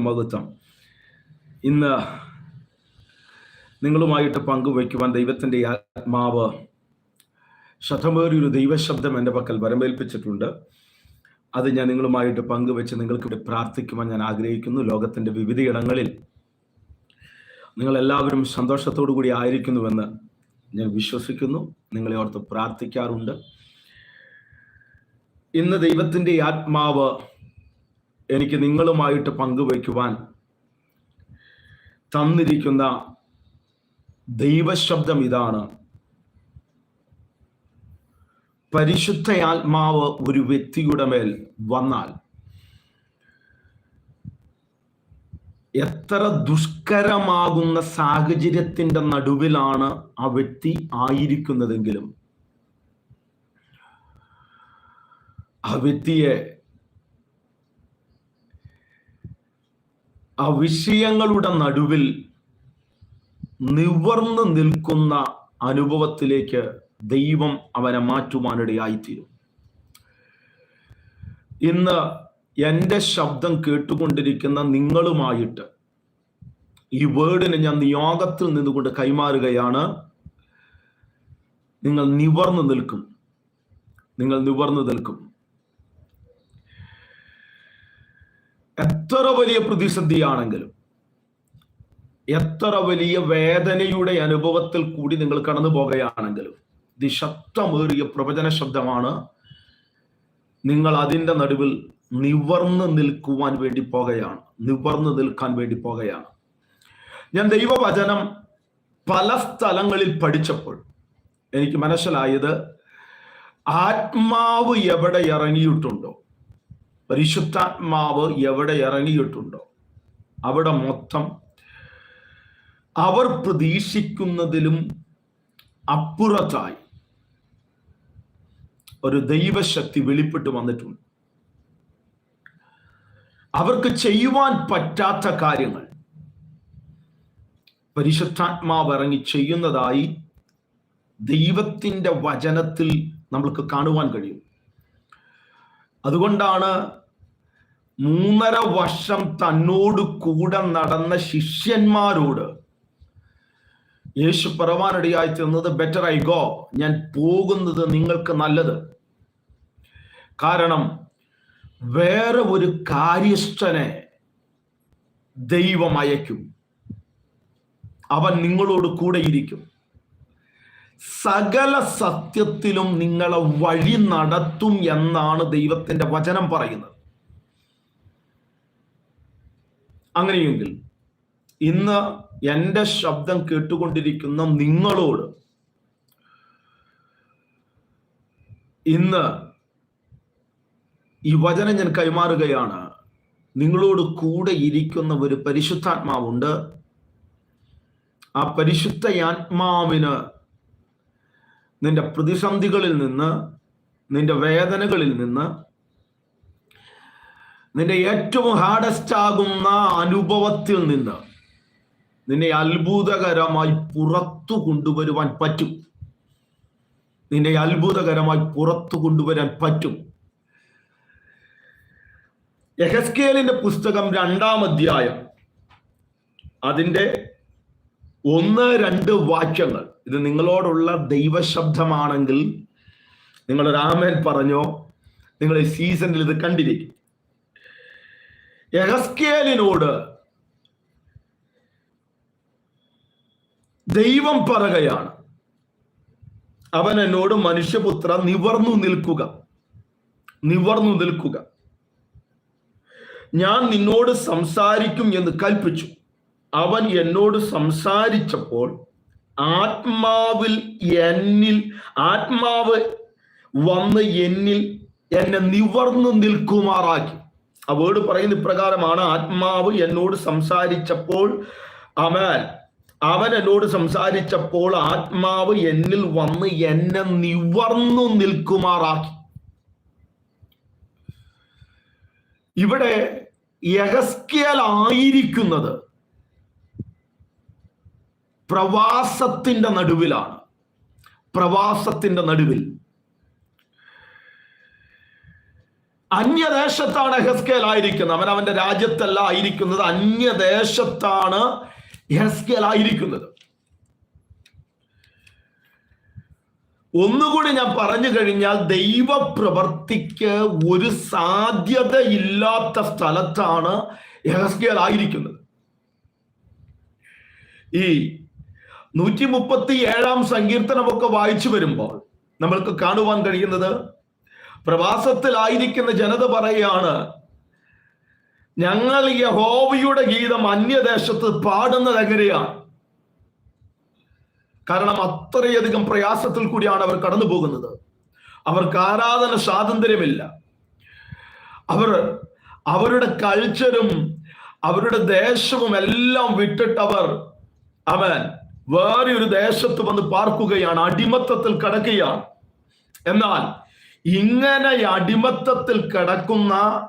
മഹത്വം. ഇന്ന് നിങ്ങളുമായിട്ട് പങ്കുവയ്ക്കുവാൻ ദൈവത്തിന്റെ ആത്മാവ് ശതമേറിയൊരു ദൈവശബ്ദം എന്റെ പക്കൽ വരമേൽപ്പിച്ചിട്ടുണ്ട്. അത് ഞാൻ നിങ്ങളുമായിട്ട് പങ്കുവെച്ച് നിങ്ങൾക്ക് വേണ്ടി പ്രാർത്ഥിക്കുവാൻ ഞാൻ ആഗ്രഹിക്കുന്നു. ലോകത്തിന്റെ വിവിധയിടങ്ങളിൽ നിങ്ങളെല്ലാവരും സന്തോഷത്തോടു കൂടി ആയിരിക്കുന്നുവെന്ന് ഞാൻ വിശ്വസിക്കുന്നു. നിങ്ങളെ ഓർത്ത് പ്രാർത്ഥിക്കാറുണ്ട്. ഇന്ന് ദൈവത്തിന്റെ ആത്മാവ് എനിക്ക് നിങ്ങളുമായിട്ട് പങ്കുവയ്ക്കുവാൻ തന്നിരിക്കുന്ന ദൈവശബ്ദം ഇതാണ്. പരിശുദ്ധയാത്മാവ് ഒരു വ്യക്തിയുടെ മേൽ വന്നാൽ എത്ര ദുഷ്കരമാകുന്ന സാഹചര്യത്തിന്റെ നടുവിലാണ് ആ വ്യക്തി ആയിരിക്കുന്നതെങ്കിലും ആ വ്യക്തിയെ ആ വിഷയങ്ങളുടെ നടുവിൽ നിവർന്നു നിൽക്കുന്ന അനുഭവത്തിലേക്ക് ദൈവം അവനെ മാറ്റുവാനിടയായിത്തീരും. ഇന്ന് എന്റെ ശബ്ദം കേട്ടുകൊണ്ടിരിക്കുന്ന നിങ്ങളുമായിട്ട് ഈ വേർഡിനെ ഞാൻ നിയോഗത്തിൽ നിന്നുകൊണ്ട് കൈമാറുകയാണ്. നിങ്ങൾ നിവർന്നു നിൽക്കും. നിങ്ങൾ നിവർന്നു നിൽക്കും. എത്ര വലിയ പ്രതിസന്ധിയാണെങ്കിലും എത്ര വലിയ വേദനയുടെ അനുഭവത്തിൽ കൂടി നിങ്ങൾ കടന്നു പോകുകയാണെങ്കിലും ദിശക്തമേറിയ പ്രവചന ശബ്ദമാണ് നിങ്ങൾ അതിന്റെ നടുവിൽ നിവർന്ന് നിൽക്കുവാൻ വേണ്ടി പോകുകയാണ് നിവർന്ന് നിൽക്കാൻ വേണ്ടി പോകുകയാണ് ഞാൻ ദൈവവചനം പല സ്ഥലങ്ങളിൽ പഠിച്ചപ്പോൾ എനിക്ക് മനസ്സിലായത് ആത്മാവ് എവിടെ ഇറങ്ങിയിട്ടുണ്ടോ? പരിശുദ്ധാത്മാവ് എവിടെ ഇറങ്ങിയിട്ടുണ്ടോ? അവിടെ മൊത്തം അവർ പ്രതീക്ഷിക്കുന്നതിലും അപ്പുറത്തായി ഒരു ദൈവശക്തി വെളിപ്പെട്ട് വന്നിട്ടുണ്ട്. അവർക്ക് ചെയ്യുവാൻ പറ്റാത്ത കാര്യങ്ങൾ. പരിശുദ്ധാത്മാവ് ഇറങ്ങി ചെയ്യുന്നതായി ദൈവത്തിന്റെ വചനത്തിൽ നമ്മൾക്ക് കാണുവാൻ കഴിയും. അതുകൊണ്ടാണ് മൂന്നര വർഷം തന്നോട് കൂടെ നടന്ന ശിഷ്യന്മാരോട് യേശു പറവാനടിയായി തീർന്നത് ബെറ്റർ ഐ ഗോ ഞാൻ പോകുന്നത് നിങ്ങൾക്ക് നല്ലത്. കാരണം വേറെ ഒരു കാര്യസ്ഥനെ ദൈവം അയക്കും അവൻ നിങ്ങളോട് കൂടെ ഇരിക്കും സകല സത്യത്തിലും നിങ്ങളെ വഴി നടത്തും എന്നാണ് ദൈവത്തിന്റെ വചനം പറയുന്നത്. അങ്ങനെയെങ്കിൽ ഇന്ന് എന്റെ ശബ്ദം കേട്ടുകൊണ്ടിരിക്കുന്ന നിങ്ങളോട് ഇന്ന് ഈ വചനം ഞാൻ കൈമാറുകയാണ്. നിങ്ങളോട് കൂടെ ഇരിക്കുന്ന ഒരു പരിശുദ്ധാത്മാവുണ്ട്. ആ പരിശുദ്ധ ആത്മാവിന് നിന്റെ പ്രതിസന്ധികളിൽ നിന്ന് നിന്റെ വേദനകളിൽ നിന്ന് നിന്റെ ഏറ്റവും ഹാർഡസ്റ്റ് ആകുന്ന അനുഭവത്തിൽ നിന്ന് നിന്നെ അത്ഭുതകരമായി പുറത്തു കൊണ്ടുവരുവാൻ പറ്റും. നിന്നെ അത്ഭുതകരമായി പുറത്തു കൊണ്ടുവരാൻ പറ്റും. യഹസ്കേലിന്റെ പുസ്തകം രണ്ടാം അധ്യായം അതിന്റെ ഒന്ന് രണ്ട് വാക്യങ്ങൾ. ഇത് നിങ്ങളോടുള്ള ദൈവശബ്ദമാണെങ്കിൽ നിങ്ങൾ രാമൻ പറഞ്ഞോ? നിങ്ങൾ ഈ സീസണിൽ ഇത് കണ്ടിരിക്കും. യഹസ്കേലിനോട് ദൈവം പറയുകയാണ്. അവൻ എന്നോട് മനുഷ്യപുത്ര നിവർന്നു നിൽക്കുക. നിവർന്നു നിൽക്കുക. ഞാൻ നിന്നോട് സംസാരിക്കും എന്ന് കൽപ്പിച്ചു. അവൻ എന്നോട് സംസാരിച്ചപ്പോൾ ആത്മാവിൽ എന്നിൽ ആത്മാവ് വന്ന് എന്നിൽ എന്നെ നിവർന്നു നിൽക്കുമാറാക്കി. ആ വേർഡ് പറയുന്ന ഇപ്രകാരമാണ് ആത്മാവ് എന്നോട് സംസാരിച്ചപ്പോൾ അവൻ അവൻ എന്നോട് സംസാരിച്ചപ്പോൾ ആത്മാവ് എന്നിൽ വന്ന് എന്നെ നിവർന്നു നിൽക്കുമാറാക്കി. ഇവിടെ യഹസ്കേൽ ആയിരിക്കുന്നത് പ്രവാസത്തിന്റെ നടുവിലാണ്. പ്രവാസത്തിന്റെ നടുവിൽ. അന്യദേശത്താണ് ഹെസ്കേൽ ആയിരിക്കുന്നത്. അവൻ അവന്റെ രാജ്യത്തല്ല ആയിരിക്കുന്നത്. അന്യദേശത്താണ് ഹെസ്കേൽ ആയിരിക്കുന്നത്. ഒന്നുകൂടി ഞാൻ പറഞ്ഞു കഴിഞ്ഞാൽ ദൈവപ്രവർത്തിക്ക് ഒരു സാധ്യതയില്ലാത്ത സ്ഥലത്താണ് ഹെസ്കേൽ ആയിരിക്കുന്നത്. ഈ നൂറ്റി മുപ്പത്തി ഏഴാം സങ്കീർത്തനമൊക്കെ വായിച്ചു വരുമ്പോൾ നമ്മൾക്ക് കാണുവാൻ കഴിയുന്നത് പ്രവാസത്തിലായിരിക്കുന്ന ജനത പറയാണ് ഞങ്ങൾ യഹോവയുടെ ഗീതം അന്യദേശത്ത് പാടുന്നത് എങ്ങനെയാണ്? കാരണം അത്രയധികം പ്രയാസത്തിൽ കൂടിയാണ് അവർ കടന്നു പോകുന്നത്. അവർക്ക് ആരാധന സ്വാതന്ത്ര്യമില്ല. അവർ അവരുടെ കൾച്ചറും അവരുടെ ദേശവും എല്ലാം വിട്ടിട്ടവർ അവൻ വേറെ ഒരു ദേശത്ത് വന്ന് പാർക്കുകയാണ് അടിമത്തത്തിൽ കിടക്കുകയാണ്. എന്നാൽ ഇങ്ങനെ അടിമത്തത്തിൽ കിടക്കുന്ന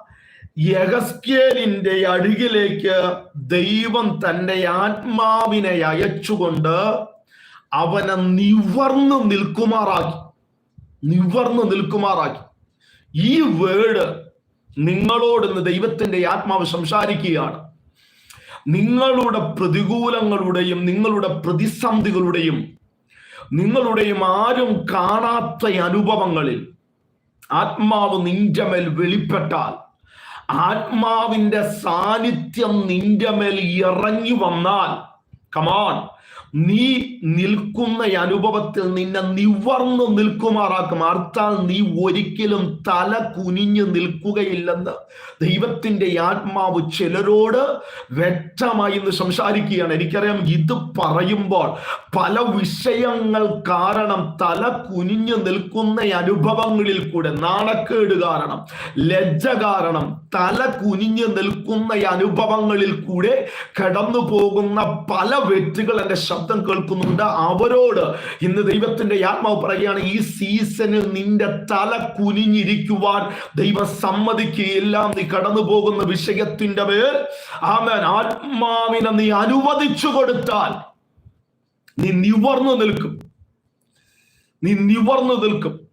യഹസ്കേലിന്റെ അടികിലേക്ക് ദൈവം തന്റെ ആത്മാവിനെ അയച്ചുകൊണ്ട് അവനെ നിവർന്നു നിൽക്കുമാറാക്കി. നിവർന്നു നിൽക്കുമാറാക്കി. ഈ വേർഡ് നിങ്ങളോട് ഇന്ന് ദൈവത്തിന്റെ ആത്മാവ് സംസാരിക്കുകയാണ്. നിങ്ങളുടെ പ്രതികൂലങ്ങളുടെയും നിങ്ങളുടെ പ്രതിസന്ധികളുടെയും നിങ്ങളുടെയും ആരും കാണാത്ത അനുഭവങ്ങളിൽ ആത്മാവ് നിന്റെ മേൽ വെളിപ്പെട്ടാൽ ആത്മാവിന്റെ സാന്നിധ്യം നിന്റെ മേൽ ഇറങ്ങി വന്നാൽ കമാൻ നീ നിൽക്കുന്ന അനുഭവത്തിൽ നിന്നെ നിവർന്നു നിൽക്കുമാറാക്കും. അർത്ഥാൽ നീ ഒരിക്കലും തല കുനിഞ്ഞു നിൽക്കുകയില്ലെന്ന് ദൈവത്തിന്റെ ആത്മാവ് ചിലരോട് വ്യക്തമായി ഇന്ന് സംസാരിക്കുകയാണ്. എനിക്കറിയാം ഇത് പറയുമ്പോൾ പല വിഷയങ്ങൾ കാരണം തല കുനിഞ്ഞു നിൽക്കുന്ന അനുഭവങ്ങളിൽ കൂടെ നാണക്കേട് കാരണം ലജ്ജ കാരണം തല കുനിഞ്ഞു നിൽക്കുന്ന അനുഭവങ്ങളിൽ കൂടെ കടന്നു പോകുന്ന പല വ്യക്തികൾ എന്റെ ശബ്ദം കേൾക്കുന്നുണ്ട്. അവരോട് ഇന്ന് ദൈവത്തിന്റെ ആത്മാവ് പറയുകയാണ് ഈ സീസണിൽ നിന്റെ തല കുനിഞ്ഞിരിക്കുവാൻ ദൈവം സമ്മതിക്കുകയില്ല. നീ കടന്നു പോകുന്ന വിഷയത്തിന്റെ പേർ ആമേൻ. ആത്മാവിനെ നീ അനുവദിച്ചു കൊടുത്താൽ നീ നിവർന്നു നിൽക്കും. നീ നിവർന്നു നിൽക്കും.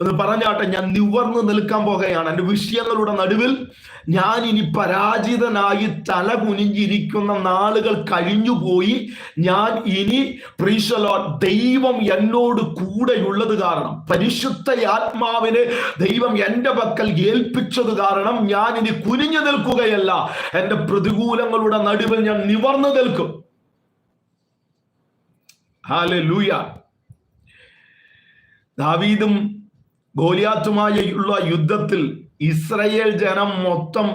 എന്ന് പറഞ്ഞാട്ടെ ഞാൻ നിവർന്ന് നിൽക്കാൻ പോകുകയാണ് എന്റെ വിഷയങ്ങളുടെ നടുവിൽ ഞാൻ ഇനി പരാജിതനായി തല കുനിഞ്ഞിരിക്കുന്ന നാളുകൾ കഴിഞ്ഞുപോയി ഞാൻ ഇനി പ്രീശലോ ദൈവം എന്നോട് കൂടെയുള്ളത് കാരണം പരിശുദ്ധ ആത്മാവിനെ ദൈവം എന്റെ പക്കൽ ഏൽപ്പിച്ചത് കാരണം ഞാൻ ഇനി കുനിഞ്ഞു നിൽക്കുകയല്ല. എന്റെ പ്രതികൂലങ്ങളുടെ നടുവിൽ ഞാൻ നിവർന്നു നിൽക്കും. ഹാലെ ലൂയ ദാവീദും ഗോലിയാത്തുമായുള്ള യുദ്ധത്തിൽ ഇസ്രയേൽ ജനം മൊത്തം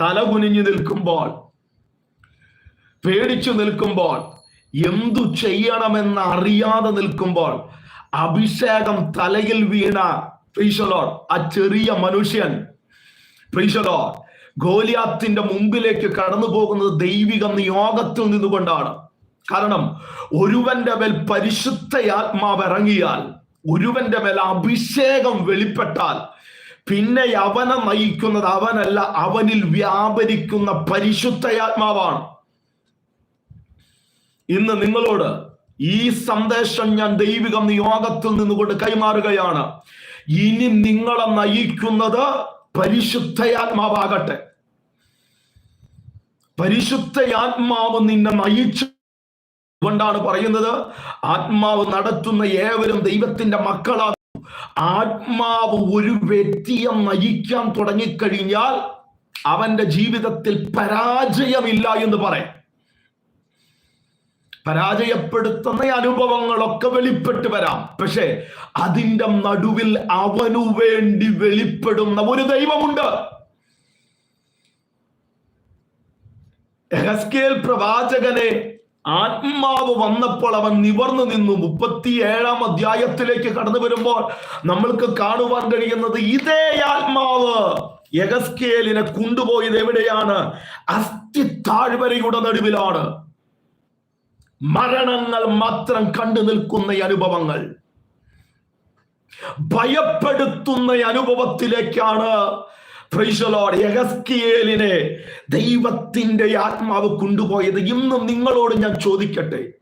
തലകുനിഞ്ഞു നിൽക്കുമ്പോൾ പേടിച്ചു നിൽക്കുമ്പോൾ എന്തു ചെയ്യണമെന്ന് അറിയാതെ നിൽക്കുമ്പോൾ അഭിഷേകം തലയിൽ വീണ പ്രീശലോർ ആ ചെറിയ മനുഷ്യൻ പ്രീശലോർ ഗോലിയാത്തിന്റെ മുമ്പിലേക്ക് കടന്നു പോകുന്നത് ദൈവിക നിയോഗത്തിൽ നിന്നുകൊണ്ടാണ്. കാരണം ഒരുവന്റെ മേൽ പരിശുദ്ധ ആത്മാവ് ഇറങ്ങിയാൽ ഒരുവന്റെ മേൽ അഭിഷേകം വെളിപ്പെട്ടാൽ പിന്നെ അവനെ നയിക്കുന്നത് അവനല്ല അവനിൽ വ്യാപരിക്കുന്ന പരിശുദ്ധയാത്മാവാണ് ഇന്ന് നിങ്ങളോട് ഈ സന്ദേശം ഞാൻ ദൈവിക നിയോഗത്തിൽ നിന്നുകൊണ്ട് കൈമാറുകയാണ്. ഇനി നിങ്ങളെ നയിക്കുന്നത് പരിശുദ്ധയാത്മാവാകട്ടെ പരിശുദ്ധയാത്മാവ് നിന്നെ നയിച്ചു അതുകൊണ്ടാണ് പറയുന്നത് ആത്മാവ് നടത്തുന്ന ഏവരും ദൈവത്തിന്റെ മക്കളാകും. ആത്മാവ് ഒരു വ്യക്തിയെ നയിക്കാൻ തുടങ്ങിക്കഴിഞ്ഞാൽ അവന്റെ ജീവിതത്തിൽ പരാജയമില്ല എന്ന് പറയാം. പരാജയപ്പെടുത്തുന്ന അനുഭവങ്ങളൊക്കെ വെളിപ്പെട്ട് വരാം. പക്ഷെ അതിന്റെ നടുവിൽ അവനു വേണ്ടി വെളിപ്പെടുന്ന ഒരു ദൈവമുണ്ട്. പ്രവാചകനെ ആത്മാവ് വന്നപ്പോൾ അവൻ നിവർന്നു നിന്നു മുപ്പത്തി ഏഴാം അധ്യായത്തിലേക്ക് കടന്നു വരുമ്പോൾ നമ്മൾക്ക് കാണുവാൻ കഴിയുന്നത് ഇതേ ആത്മാവ് യഗസ്കേലിനെ കൊണ്ടുപോയത് എവിടെയാണ്? അസ്ഥി താഴ്വരയുടെ നടുവിലാണ്. മരണങ്ങൾ മാത്രം കണ്ടു നിൽക്കുന്ന അനുഭവങ്ങൾ. ഭയപ്പെടുത്തുന്ന അനുഭവത്തിലേക്കാണ് യഹസ്കിയേലിനെ ദൈവത്തിന്റെ ആത്മാവ് കൊണ്ടുപോയത് ഇന്നും നിങ്ങളോട് ഞാൻ ചോദിക്കട്ടെ?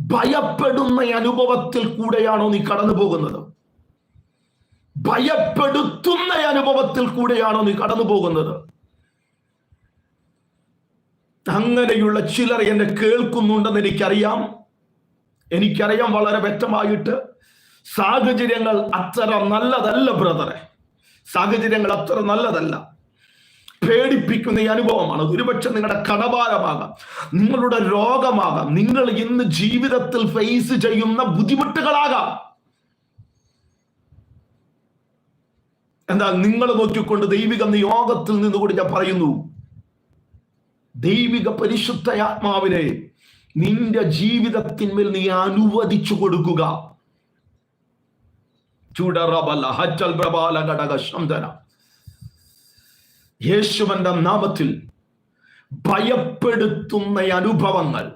ഭയപ്പെടുന്ന അനുഭവത്തിൽ കൂടെയാണോ നീ കടന്നു പോകുന്നത്? ഭയപ്പെടുത്തുന്ന അനുഭവത്തിൽ കൂടെയാണോ നീ കടന്നു പോകുന്നത്? അങ്ങനെയുള്ള ചിലർ എന്നെ കേൾക്കുന്നുണ്ടെന്ന് എനിക്കറിയാം. എനിക്കറിയാം വളരെ വ്യക്തമായിട്ട് സാഹചര്യങ്ങൾ അത്ര നല്ലതല്ല ബ്രദറെ. സാഹചര്യങ്ങൾ അത്ര നല്ലതല്ല. പേടിപ്പിക്കുന്ന ഈ അനുഭവമാണ്. ഒരുപക്ഷെ നിങ്ങളുടെ കടഭാരമാകാം നിങ്ങളുടെ രോഗമാകാം. നിങ്ങൾ ഇന്ന് ജീവിതത്തിൽ ഫേസ് ചെയ്യുന്ന ബുദ്ധിമുട്ടുകളാകാം. എന്താ നിങ്ങൾ നോക്കിക്കൊണ്ട് ദൈവിക നിയോഗത്തിൽ നിന്നുകൂടി ഞാൻ പറയുന്നു. ദൈവിക പരിശുദ്ധ ആത്മാവിനെ നിന്റെ ജീവിതത്തിന്മേൽ നീ അനുവദിച്ചു കൊടുക്കുക ചുടറബല ഹച്ചൽ പ്രബാല ഘടക ശന്തന യേശുവന്റെ നാമത്തിൽ ഭയപ്പെടുത്തുന്ന അനുഭവങ്ങൾ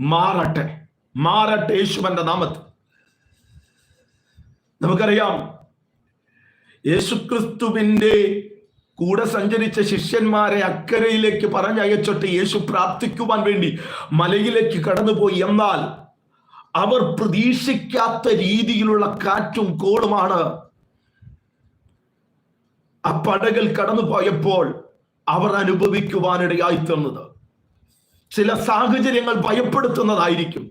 മാറട്ടെ മാറട്ടെ യേശുവന്റെ നാമത്തിൽ. നമുക്കറിയാം യേശുക്രിസ്തുവിന്റെ കൂടെ സഞ്ചരിച്ച ശിഷ്യന്മാരെ അക്കരയിലേക്ക് പറഞ്ഞയച്ചിട്ട് യേശു പ്രാർത്ഥിക്കുവാൻ വേണ്ടി മലയിലേക്ക് കടന്നുപോയി. എന്നാൽ അവർ പ്രതീക്ഷിക്കാത്ത രീതിയിലുള്ള കാറ്റും കോളുമാണ്. ആ പടകൾ കടന്നുപോയപ്പോൾ അവർ അനുഭവിക്കുവാനിടയായി തന്നത് ചില സാഹചര്യങ്ങൾ ഭയപ്പെടുത്തുന്നതായിരിക്കും.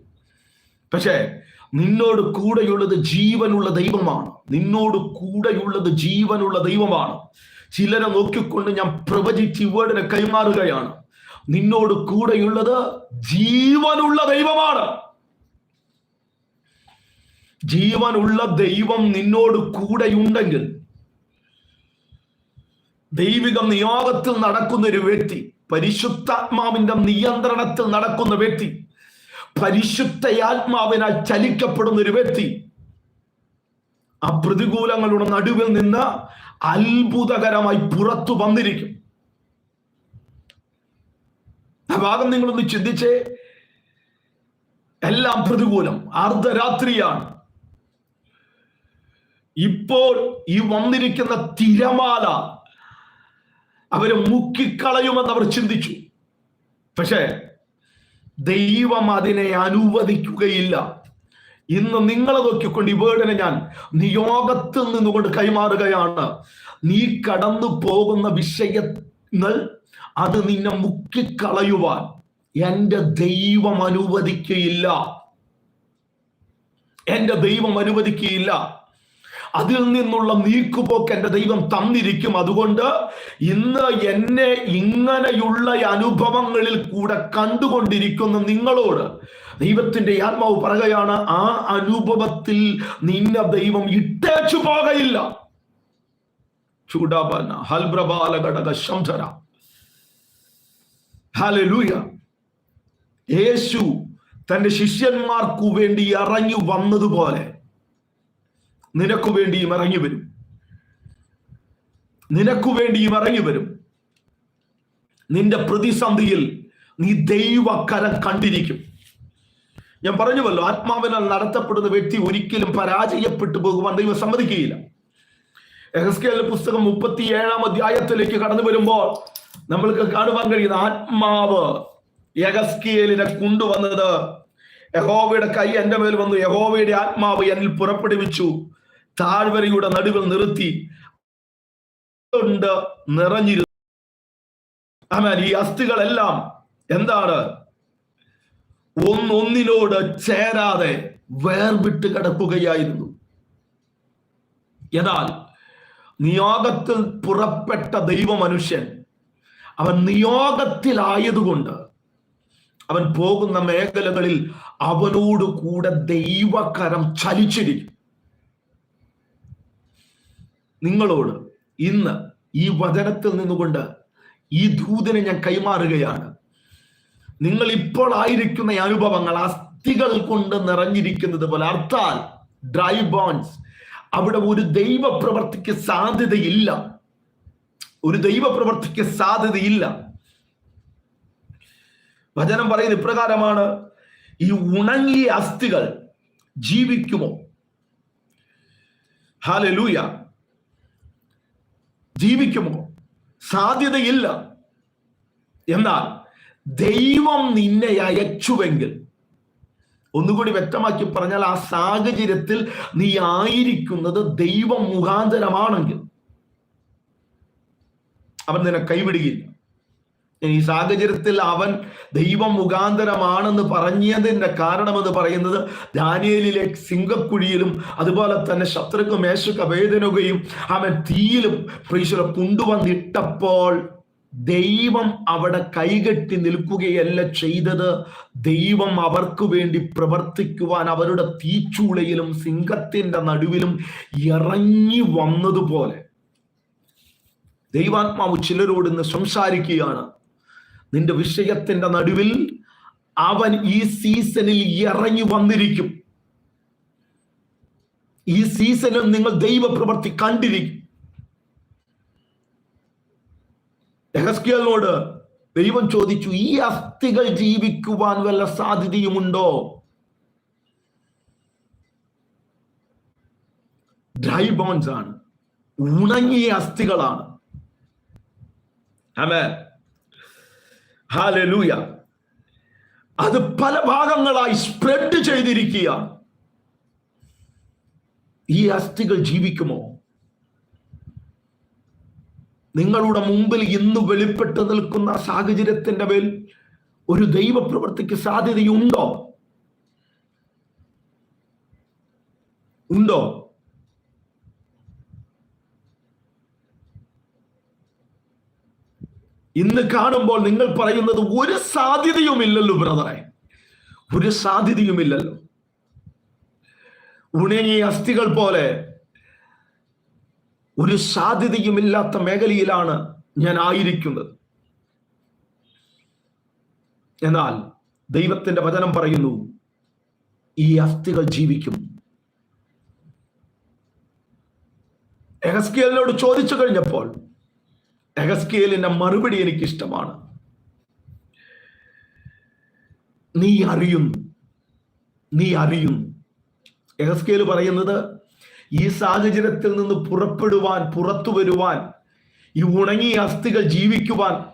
പക്ഷേ നിന്നോട് കൂടെയുള്ളത് ജീവനുള്ള ദൈവമാണ്. നിന്നോട് കൂടെയുള്ളത് ജീവനുള്ള ദൈവമാണ്. ചിലരെ നോക്കിക്കൊണ്ട് ഞാൻ പ്രവചിച്ച് ഇവേടിനെ കൈമാറുകയാണ്. നിന്നോട് കൂടെയുള്ളത് ജീവനുള്ള ദൈവമാണ്. ജീവനുള്ള ദൈവം നിന്നോട് കൂടെയുണ്ടെങ്കിൽ ദൈവിക നിയോഗത്തിൽ നടക്കുന്ന ഒരു വ്യക്തി പരിശുദ്ധാത്മാവിന്റെ നിയന്ത്രണത്തിൽ നടക്കുന്ന വ്യക്തി പരിശുദ്ധയാത്മാവിനാൽ ചലിക്കപ്പെടുന്ന ഒരു വ്യക്തി ആ പ്രതികൂലങ്ങളുടെ നടുവിൽ നിന്ന് അത്ഭുതകരമായി പുറത്തു വന്നിരിക്കും. ആ ഭാഗം നിങ്ങളൊന്ന് ചിന്തിച്ചേ എല്ലാം പ്രതികൂലം അർദ്ധരാത്രിയാണ്. ഇപ്പോൾ ഈ വന്നിരിക്കുന്ന തിരമാല അവരെ മുക്കിക്കളയുമെന്ന് അവർ ചിന്തിച്ചു. പക്ഷേ ദൈവം അതിനെ അനുവദിക്കുകയില്ല. ഇന്ന് നിങ്ങളെ നോക്കിക്കൊണ്ട് ഈ വേർഡിനെ ഞാൻ നിയോഗത്തിൽ നിന്നുകൊണ്ട് കൈമാറുകയാണ്. നീ കടന്നു പോകുന്ന വിഷയങ്ങൾ അത് നിന്നെ മുക്കിക്കളയുവാൻ എന്റെ ദൈവം അനുവദിക്കുകയില്ല എന്റെ ദൈവം അനുവദിക്കുകയില്ല അതിൽ നിന്നുള്ള നീക്കുപോക്ക് എന്റെ ദൈവം തന്നിരിക്കും. അതുകൊണ്ട് ഇന്ന് എന്നെ ഇങ്ങനെയുള്ള അനുഭവങ്ങളിൽ കൂടെ കണ്ടുകൊണ്ടിരിക്കുന്ന നിങ്ങളോട് ദൈവത്തിന്റെ ആത്മാവ് പറയുകയാണ് ആ അനുഭവത്തിൽ നിന്നെ ദൈവം ഇട്ടേച്ചു പോകയില്ല. ചൂടാപന ഹൽബ്രബാല ഘടക ഹലലൂയ യേശു തന്റെ ശിഷ്യന്മാർക്കു വേണ്ടി ഇറങ്ങി വന്നതുപോലെ നിനക്കു വേണ്ടിയും ഇറങ്ങി വരും. നിനക്കു വേണ്ടിയും ഇറങ്ങി വരും. നിന്റെ പ്രതിസന്ധിയിൽ നീ ദൈവക്കരം കണ്ടിരിക്കും. ഞാൻ പറഞ്ഞുവല്ലോ ആത്മാവിനാൽ നടത്തപ്പെടുന്ന വ്യക്തി ഒരിക്കലും പരാജയപ്പെട്ടു പോകുവാൻ ദൈവം സമ്മതിക്കുകയില്ല. എഹസ്കേലിന്റെ പുസ്തകം മുപ്പത്തി ഏഴാം അധ്യായത്തിലേക്ക് കടന്നു വരുമ്പോൾ നമ്മൾക്ക് കാണുവാൻ കഴിയുന്ന ആത്മാവ് യഹസ്കിയേലിനെ കൊണ്ടുവന്നത്. യഹോവയുടെ കൈ എന്റെ മേൽ വന്നു. യഹോവയുടെ ആത്മാവ് എന്നിൽ പുറപ്പെടുവിച്ചു. താഴ്വരയുടെ നടുവിൽ നിർത്തി. കൊണ്ട് നിറഞ്ഞിരുന്നു ആമേൻ. ഈ അസ്ഥികളെല്ലാം എന്താണ്? ഒന്നൊന്നിനോട് ചേരാതെ വേർവിട്ട് കിടക്കുകയായിരുന്നു. എന്നാൽ നിയോഗത്തിൽ പുറപ്പെട്ട ദൈവമനുഷ്യൻ അവൻ നിയോഗത്തിലായതുകൊണ്ട് അവൻ പോകുന്ന മേഖലകളിൽ അവനോട് കൂടെ ദൈവകരം ചലിച്ചിരിക്കും. നിങ്ങളോട് ഇന്ന് ഈ വചനത്തിൽ നിന്നുകൊണ്ട് ഈ ദൂതനെ ഞാൻ കൈമാറുകയാണ്. നിങ്ങൾ ഇപ്പോൾ ആയിരിക്കുന്ന അനുഭവങ്ങൾ അസ്ഥികൾ കൊണ്ട് നിറഞ്ഞിരിക്കുന്നത് പോലെ അർത്ഥാൽ ഡ്രൈ ബോൺസ് അവിടെ ഒരു ദൈവ പ്രവർത്തിക്ക് സാധ്യതയില്ല. ഒരു ദൈവ പ്രവർത്തിക്ക് സാധ്യതയില്ല. വചനം പറയുന്ന ഇപ്രകാരമാണ് ഈ ഉണങ്ങിയ അസ്ഥികൾ ജീവിക്കുമോ? ഹാലലൂയ ജീവിക്കുമോ? സാധ്യതയില്ല. എന്നാൽ ദൈവം നിന്നെ അയച്ചുവെങ്കിൽ ഒന്നുകൂടി വ്യക്തമാക്കി പറഞ്ഞാൽ ആ സാഹചര്യത്തിൽ നീ ആയിരിക്കുന്നത് ദൈവം മുഖാന്തരമാണെങ്കിൽ. അവൻ നിന്നെ കൈവിടുകയില്ല. ഈ സാഹചര്യത്തിൽ അവൻ ദൈവം മുഖാന്തരമാണെന്ന് പറഞ്ഞതിന്റെ കാരണമെന്ന് പറയുന്നത് ദാനിയലിലെ സിംഗക്കുഴിയിലും അതുപോലെ തന്നെ ശത്രുക്ക് മേശുക്ക വേദനുകയും അവൻ തീയിലും പ്രീശ്വര കൊണ്ടുവന്നിട്ടപ്പോൾ ദൈവം അവിടെ കൈകെട്ടി നിൽക്കുകയല്ല ചെയ്തത്. ദൈവം അവർക്ക് വേണ്ടി പ്രവർത്തിക്കുവാൻ അവരുടെ തീച്ചൂളയിലും സിംഹത്തിന്റെ നടുവിലും ഇറങ്ങി വന്നതുപോലെ ദൈവാത്മാവ് ചിലരോട് ഇന്ന് സംസാരിക്കുകയാണ്. നിന്റെ വിഷയത്തിന്റെ നടുവിൽ അവൻ ഈ സീസണിൽ ഇറങ്ങി വന്നിരിക്കും. ഈ സീസണിൽ നിങ്ങൾ ദൈവപ്രവൃത്തി കണ്ടിരിക്കും. ദൈവം ചോദിച്ചു ഈ അസ്ഥികൾ ജീവിക്കുവാൻ വല്ല സാധ്യതയുമുണ്ടോ? ഡ്രൈ ബോൺസ് ആണ്. ഉണങ്ങിയ അസ്ഥികളാണ്. ആമേ ഹാലലൂയ അത് പല ഭാഗങ്ങളായി സ്പ്രെഡ് ചെയ്തിരിക്കുക. ഈ അസ്ഥികൾ ജീവിക്കുമോ? നിങ്ങളുടെ മുമ്പിൽ ഇന്ന് വെളിപ്പെട്ട് നിൽക്കുന്ന സാഹചര്യത്തിന്റെ മേൽ ഒരു ദൈവപ്രവൃത്തിക്ക് സാധ്യതയുണ്ടോ? ഉണ്ടോ? ഇന്ന് കാണുമ്പോൾ നിങ്ങൾ പറയുന്നത് ഒരു സാധ്യതയുമില്ലല്ലോ ബ്രദറെ. ഒരു സാധ്യതയുമില്ലല്ലോ. ഉണങ്ങിയ അസ്ഥികൾ പോലെ ഒരു സാധ്യതയുമില്ലാത്ത മേഖലയിലാണ് ഞാൻ ആയിരിക്കുന്നത്. എന്നാൽ ദൈവത്തിന്റെ വചനം പറയുന്നു ഈ അസ്ഥികൾ ജീവിക്കും. എഹസ്കിയലിനോട് ചോദിച്ചു കഴിഞ്ഞപ്പോൾ എഹസ്കേലിന്റെ മറുപടി എനിക്കിഷ്ടമാണ്. നീ അറിയുന്നു. നീ അറിയുന്നു. എഹസ്കേൽ പറയുന്നത് ഈ സാഹചര്യത്തിൽ നിന്ന് പുറപ്പെടുവാൻ പുറത്തു വരുവാൻ ഈ ഉണങ്ങിയ അസ്ഥികൾ ജീവിക്കുവാൻ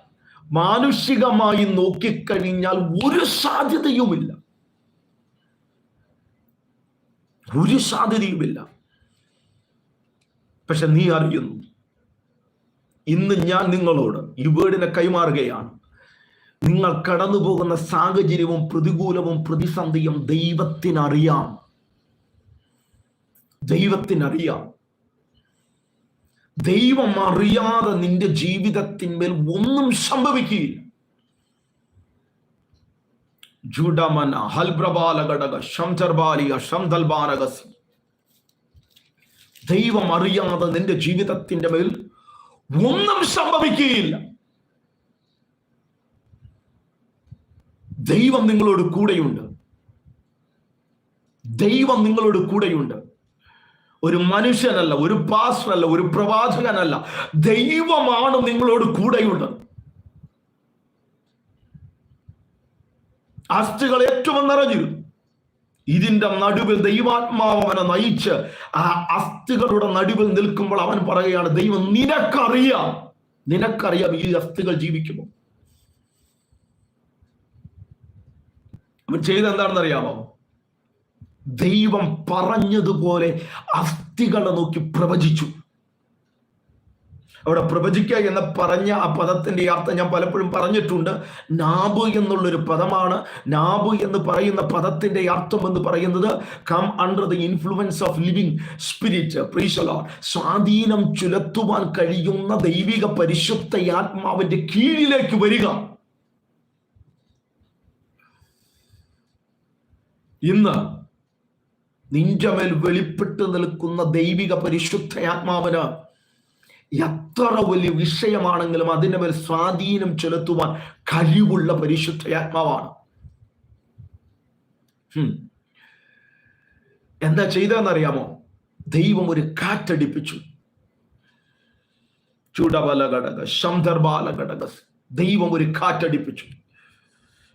മാനുഷികമായി നോക്കിക്കഴിഞ്ഞാൽ ഒരു സാധ്യതയുമില്ല. ഒരു സാധ്യതയുമില്ല. പക്ഷെ നീ അറിയുന്നു. ഇന്ന് ഞാൻ നിങ്ങളോട് ഈ കൈമാറുകയാണ്. നിങ്ങൾ കടന്നു പോകുന്ന സാഹചര്യവും പ്രതികൂലവും പ്രതിസന്ധിയും ദൈവത്തിനറിയാം. ദൈവത്തിനറിയാം. ദൈവം അറിയാതെ നിന്റെ ജീവിതത്തിന്മേൽ ഒന്നും സംഭവിക്കുകയില്ല. ജുഡമന ഹൽബ്രബാല ഘടക ശംതൽബാനകസി ദൈവം അറിയാതെ നിന്റെ ജീവിതത്തിന്റെ മേൽ ഒന്നും സംഭവിക്കുകയില്ല. ദൈവം നിങ്ങളോട് കൂടെയുണ്ട്. ദൈവം നിങ്ങളോട് കൂടെയുണ്ട്. ഒരു മനുഷ്യനല്ല ഒരു പാസ്റ്ററല്ല ഒരു പ്രവാചകനല്ല. ദൈവമാണ് നിങ്ങളോട് കൂടെയുണ്ട്. അസ്ഥികൾ ഏറ്റവും നിറഞ്ഞിരുന്നു. ഇതിന്റെ നടുവിൽ ദൈവാത്മാവ് അവനെ നയിച്ച് ആ അസ്ഥികളുടെ നടുവിൽ നിൽക്കുമ്പോൾ അവൻ പറയുകയാണ് ദൈവം നിനക്കറിയാം നിനക്കറിയാം ഈ അസ്ഥികൾ ജീവിക്കുമോ? അവൻ ചെയ്ത് എന്താണെന്ന് അറിയാമോ? ദൈവം പറഞ്ഞതുപോലെ അസ്ഥികളെ നോക്കി പ്രവചിച്ചു. അവിടെ പ്രവചിക്കുക എന്ന് പറഞ്ഞ ആ പദത്തിന്റെ അർത്ഥം ഞാൻ പലപ്പോഴും പറഞ്ഞിട്ടുണ്ട്. നാബ് എന്നുള്ളൊരു പദമാണ്. നാബ് എന്ന് പറയുന്ന പദത്തിന്റെ അർത്ഥം എന്ന് പറയുന്നത് come under the influence of living spirit പ്രീശലോ സ്വാധീനം ചുലത്തുവാൻ കഴിയുന്ന ദൈവിക പരിശുദ്ധ ആത്മാവിന്റെ കീഴിലേക്ക് വരിക. ഇന്ന് നിന്റെ മേൽ വെളിപ്പെട്ട് നിൽക്കുന്ന ദൈവിക പരിശുദ്ധ ആത്മാവിന് എത്ര വലിയ വിഷയമാണെങ്കിലും അതിന്റെ മേൽ സ്വാധീനം ചെലുത്തുവാൻ കഴിവുള്ള പരിശുദ്ധയാത്മാവാണ് എന്താ ചെയ്തതെന്നറിയാമോ? ദൈവം ഒരു കാറ്റടിപ്പിച്ചു. ചുടബല ഘടക ശംധർബാല ഘടക ദൈവം ഒരു കാറ്റടിപ്പിച്ചു.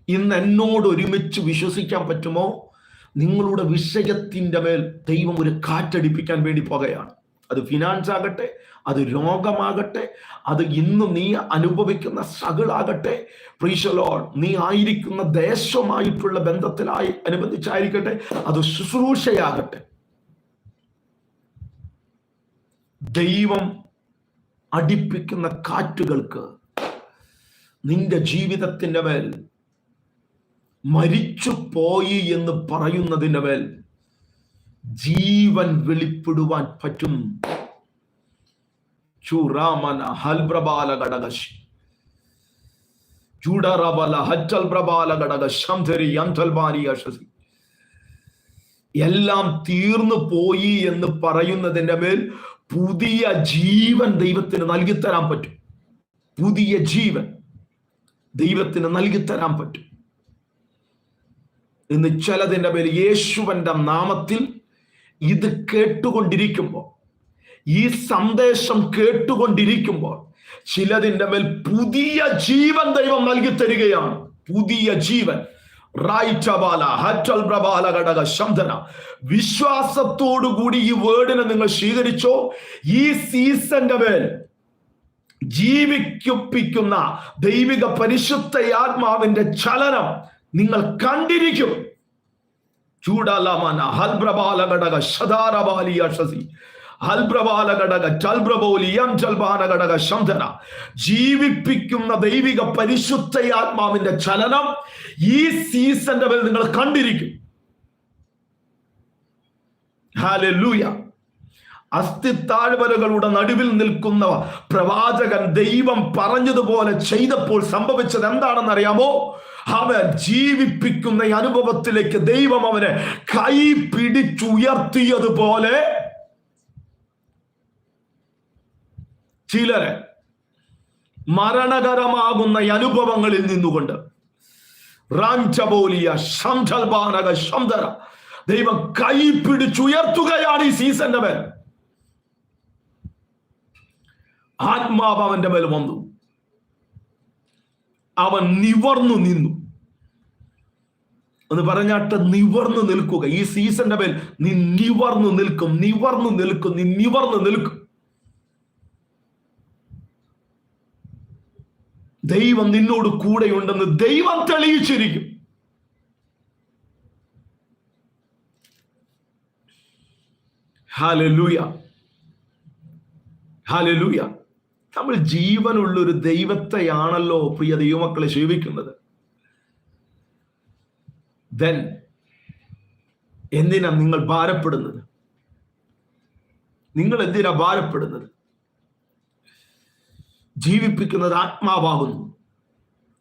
ഇന്ന് എന്നോട് ഒരുമിച്ച് വിശ്വസിക്കാൻ പറ്റുമോ? നിങ്ങളുടെ വിഷയത്തിന്റെ മേൽ ദൈവം ഒരു കാറ്റടിപ്പിക്കാൻ വേണ്ടി പോകുകയാണ് അത് ഫിനാൻസ് ആകട്ടെ അത് രോഗമാകട്ടെ അത് ഇന്ന് നീ അനുഭവിക്കുന്ന സകളാകട്ടെ. പ്രീശലോൾ നീ ആയിരിക്കുന്ന ദേശമായിട്ടുള്ള ബന്ധത്തിലായി അനുബന്ധിച്ചായിരിക്കട്ടെ അത് ശുശ്രൂഷയാകട്ടെ. ദൈവം അടിപ്പിക്കുന്ന കാറ്റുകൾക്ക് നിന്റെ ജീവിതത്തിന്റെ മേൽ മരിച്ചു പോയി എന്ന് പറയുന്നതിന്റെ മേൽ ജീവൻ വെളിപ്പെടുവാൻ പറ്റും. ചുറാമന ഹൽപ്രബാല ഘടകശി ചൂടറബല ഹറ്റൽ പ്രബാല ഘടക ശംധരി അശസി എല്ലാം തീർന്നു പോയി എന്ന് പറയുന്നതിന്റെ മേൽ പുതിയ ജീവൻ ദൈവത്തിന് നൽകിത്തരാൻ പറ്റും. പുതിയ ജീവൻ ദൈവത്തിന് നൽകിത്തരാൻ പറ്റും. ഇന്ന് ചിലതിന്റെ മേൽ യേശുവന്റെ നാമത്തിൽ ഇത് കേട്ടുകൊണ്ടിരിക്കുമ്പോൾ ഈ സന്ദേശം കേട്ടുകൊണ്ടിരിക്കുമ്പോൾ ചിലതിന്റെ മേൽ പുതിയ ജീവൻ ദൈവം നൽകി തരികയാണ്. പുതിയ ജീവൻ. വിശ്വാസത്തോടു കൂടി ഈ വേർഡിനെ നിങ്ങൾ സ്വീകരിച്ചോ? ഈ സീസന്റെ മേൽ ജീവിപ്പിക്കുന്ന ദൈവിക പരിശുദ്ധ ആത്മാവിന്റെ ചലനം നിങ്ങൾ കണ്ടിരിക്കും. ചൂടാലമന ഹൽബ്രബാല ഘടക ശതാരബാലി ജീവിപ്പിക്കുന്ന ദൈവിക പരിശുദ്ധ ആത്മാവിന്റെ ചലനം ഈ സീസന്റെ മേൽ നിങ്ങൾ കണ്ടിരിക്കും. ഹാലൂയ അസ്ഥിത്താഴ്വരകളുടെ നടുവിൽ നിൽക്കുന്ന പ്രവാചകൻ ദൈവം പറഞ്ഞതുപോലെ ചെയ്തപ്പോൾ സംഭവിച്ചത് എന്താണെന്ന് അറിയാമോ അവൻ ജീവിപ്പിക്കുന്ന അനുഭവത്തിലേക്ക് ദൈവം അവനെ കൈ പിടിച്ചുയർത്തിയതുപോലെ ചിലരെ മരണകരമാകുന്ന അനുഭവങ്ങളിൽ നിന്നുകൊണ്ട് ശംധര ദൈവം കൈ പിടിച്ചുയർത്തുകയാണ് ഈ സീസന്റെ മേൽ. ആത്മാവ് അവന്റെ മേൽ വന്നു. അവൻ നിവർന്നു നിന്നു. എന്ന് പറഞ്ഞാട്ട് നിവർന്നു നിൽക്കുക. ഈ സീസന്റെ മേൽ നീ നിവർന്നു നിൽക്കും നിവർന്നു നിൽക്കും നീ നിവർന്നു നിൽക്കും. ദൈവം നിന്നോട് കൂടെയുണ്ടെന്ന് ദൈവം തെളിയിച്ചിരിക്കും. ഹാലലൂയ നമ്മൾ ജീവനുള്ള ഒരു ദൈവത്തെയാണല്ലോ പ്രിയ ദൈവമക്കളെ സേവിക്കുന്നത്. ദെൻ എന്തിനാ നിങ്ങൾ ഭാരപ്പെടുന്നത്? നിങ്ങൾ എന്തിനാ ഭാരപ്പെടുന്നത്? ജീവിപ്പിക്കുന്നത് ആത്മാവാകുന്നു.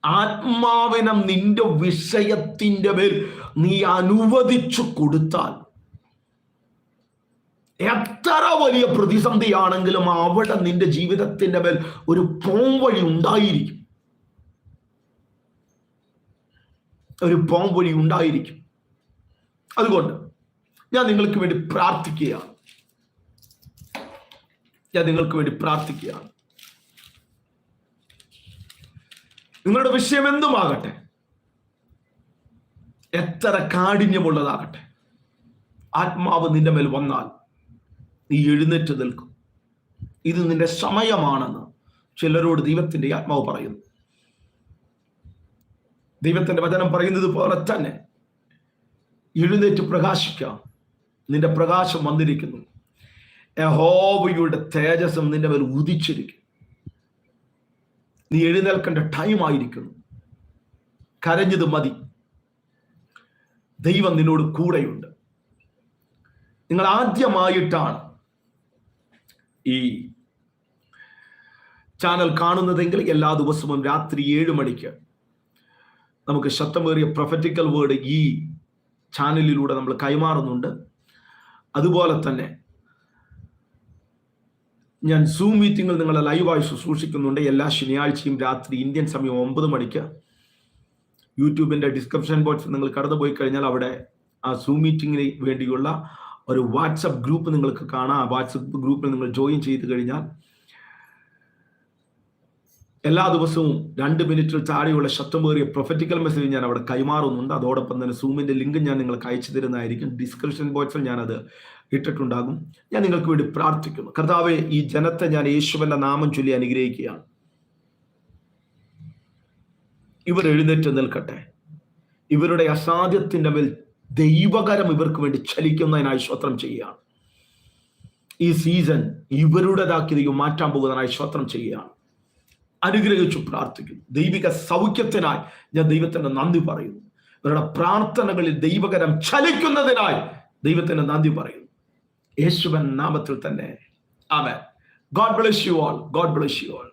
ആത്മാവിനം നിന്റെ വിഷയത്തിന്റെ മേൽ നീ അനുവദിച്ചു കൊടുത്താൽ എത്ര വലിയ പ്രതിസന്ധിയാണെങ്കിലും അവിടെ നിന്റെ ജീവിതത്തിന്റെ മേൽ ഒരു പോംവഴി ഉണ്ടായിരിക്കും. ഒരു പോംവഴി ഉണ്ടായിരിക്കും. അതുകൊണ്ട് ഞാൻ നിങ്ങൾക്ക് വേണ്ടി പ്രാർത്ഥിക്കുകയാണ്. ഞാൻ നിങ്ങൾക്ക് വേണ്ടി പ്രാർത്ഥിക്കുകയാണ്. നിങ്ങളുടെ വിഷയം എന്തുമാകട്ടെ? എത്ര കാഠിന്യമുള്ളതാകട്ടെ. ആത്മാവ് നിന്റെ മേൽ വന്നാൽ നീ എഴുന്നേറ്റ് നിൽക്കും. ഇത് നിന്റെ സമയമാണെന്ന് ചിലരോട് ദൈവത്തിന്റെ ആത്മാവ് പറയുന്നു. ദൈവത്തിന്റെ വചനം പറയുന്നത് പോലെ തന്നെ എഴുന്നേറ്റ് പ്രകാശിക്കാം. നിന്റെ പ്രകാശം വന്നിരിക്കുന്നു. യഹോവയുടെ തേജസ്സും നിന്റെ മേൽ ഉദിച്ചിരിക്കും. നീ എഴുന്നേൽക്കേണ്ട ടൈം ആയിരിക്കുന്നു. കരഞ്ഞത് മതി. ദൈവം നിന്നോട് കൂടെയുണ്ട്. നിങ്ങൾ ആദ്യമായിട്ടാണ് ഈ ചാനൽ കാണുന്നതെങ്കിൽ എല്ലാ ദിവസവും രാത്രി ഏഴ് മണിക്ക് നമുക്ക് ശക്തമേറിയ പ്രൊഫറ്റിക്കൽ വേർഡ് ഈ ചാനലിലൂടെ നമ്മൾ കൈമാറുന്നുണ്ട്. അതുപോലെ തന്നെ ഞാൻ സൂം മീറ്റിംഗിൽ നിങ്ങളെ ലൈവായി ശുശ്രൂഷിക്കുന്നുണ്ട്. എല്ലാ ശനിയാഴ്ചയും രാത്രി ഇന്ത്യൻ സമയം ഒമ്പത് മണിക്ക്. യൂട്യൂബിന്റെ ഡിസ്ക്രിപ്ഷൻ ബോക്സ് നിങ്ങൾ കടന്നു പോയി കഴിഞ്ഞാൽ അവിടെ ആ സൂം മീറ്റിംഗിന് വേണ്ടിയുള്ള ഒരു വാട്സപ്പ് ഗ്രൂപ്പ് നിങ്ങൾക്ക് കാണാം. വാട്സപ്പ് ഗ്രൂപ്പിൽ നിങ്ങൾ ജോയിൻ ചെയ്ത് കഴിഞ്ഞാൽ എല്ലാ ദിവസവും രണ്ട് മിനിറ്റിൽ താഴെയുള്ള ശബ്ദമേറിയ പ്രൊഫറ്റിക്കൽ മെസ്സേജ് ഞാൻ അവിടെ കൈമാറുന്നുണ്ട്. അതോടൊപ്പം തന്നെ സൂമിന്റെ ലിങ്ക് ഞാൻ നിങ്ങൾക്ക് അയച്ചു തരുന്നതായിരിക്കും. ഡിസ്ക്രിപ്ഷൻ ബോക്സിൽ ഞാനത് ഇട്ടിട്ടുണ്ടാകും. ഞാൻ നിങ്ങൾക്ക് വേണ്ടി പ്രാർത്ഥിക്കുന്നു. കർത്താവെ ഈ ജനത്തെ ഞാൻ യേശുവിന്റെ നാമം ചൊല്ലി അനുഗ്രഹിക്കുകയാണ്. ഇവർ എഴുന്നേറ്റ് നിൽക്കട്ടെ. ഇവരുടെ അസാധ്യത്തിന്റെ മേൽ ദൈവകരം ഇവർക്ക് വേണ്ടി ചലിക്കുന്നതിനായി സ്വത്രം ചെയ്യുകയാണ്. ഈ സീസൺ ഇവരുടേതാക്കി ദൈവം മാറ്റാൻ പോകുന്നതിനായി സ്വത്രം ചെയ്യുകയാണ്. അനുഗ്രഹിച്ചു പ്രാർത്ഥിക്കുന്നു. ദൈവിക സൗഖ്യത്തിനായി ഞാൻ ദൈവത്തിന് നന്ദി പറയുന്നു. ഇവരുടെ പ്രാർത്ഥനകളിൽ ദൈവകരം ചലിക്കുന്നതിനായി ദൈവത്തിന് നന്ദി പറയുന്നു. യേശുവൻ നാമത്തിൽ തന്നെ ആമേൻ God bless you all God bless you all